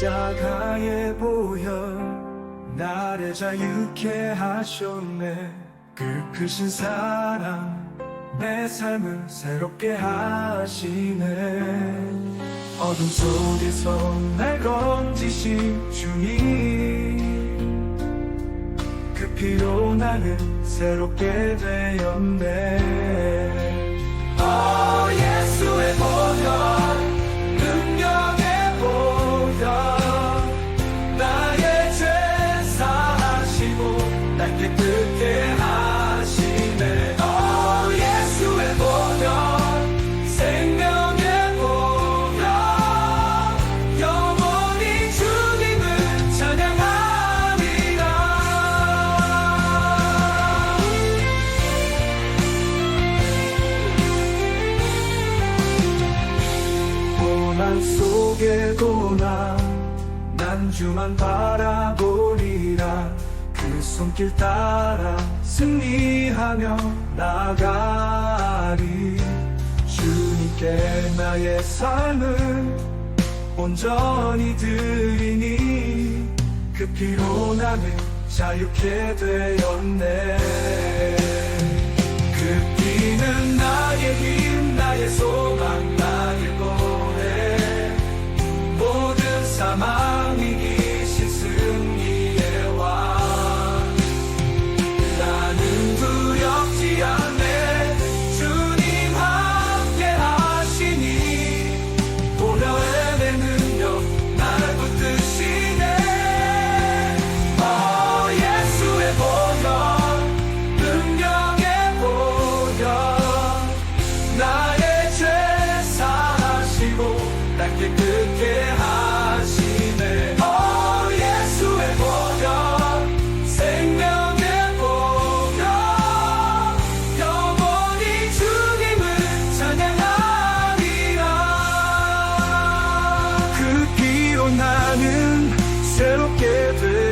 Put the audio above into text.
십자가에 보여 나를 자유케 하셨네. 그 크신 사랑 내 삶을 새롭게 하시네. 어둠 속에서 날 건지신 주님. 그 피로 나는 새롭게 되었네 고난 속에도 나난 주만 바라보리라. 그 손길 따라 승리하며 나가리. 주님께 나의 삶을 온전히 드리니 그 피로 나는 자유케 되었네. 그 피는 나의 힘 나의 소 나는 새롭게 돼